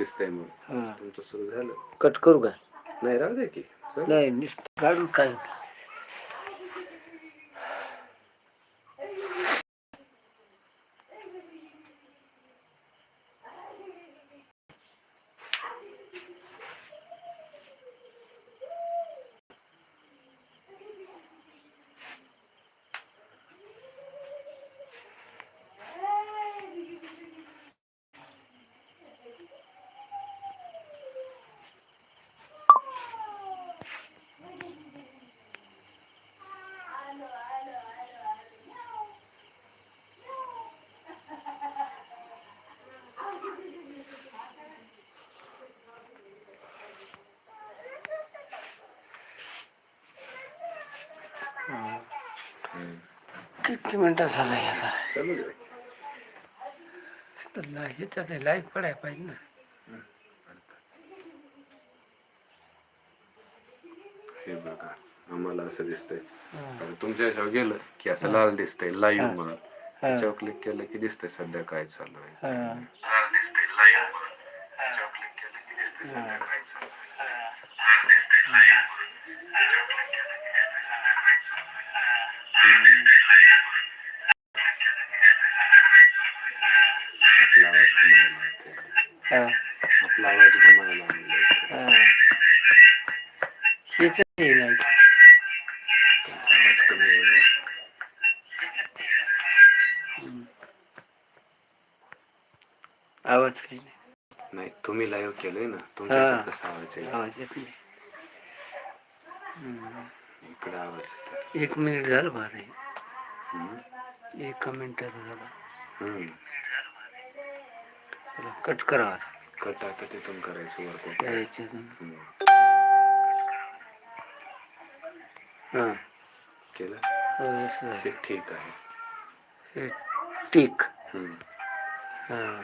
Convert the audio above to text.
दिसतंय मग हा. तुमचं सुरू झालं कट करू का नाही राहू दे की. नाही नुसतं काढून काय किती मिनिटं झाला याचा ह्याच्यात लाइट पडायला पाहिजे ना. हे बघा आम्हाला असं दिसतंय. तुमच्या ह्याच्यावर गेलं की असं लाल दिसतंय लाईव्ह म्हणून. त्याच्यावर क्लिक केलं की दिसतंय सध्या काय चालू आहे. हा. लाल दिसतंय लाईव्ह म्हणून. त्याच्यावर क्लिक केलं की दिसतंय सध्या काय चालू आहे. आपला आवाज घुमायला लागतोय. हा. आपला आवाज घुमायला लागलाय. हा. ह्याच्यात हे नाही आवाज कमी आहे ना. आवाज काही नाही तुम्ही लाईव्ह केलंय ना. ह्याच्यात कसा आवाज आहे आवाज येत नाही इकडे आवाज येतो एक मिनिट झालं बरं. एका मिनिटात झालं हम्म. कट करावा कट आता तिथून करायचं वर हम्म. हां. केलं? ठीक आहे. हे हम्म. हां.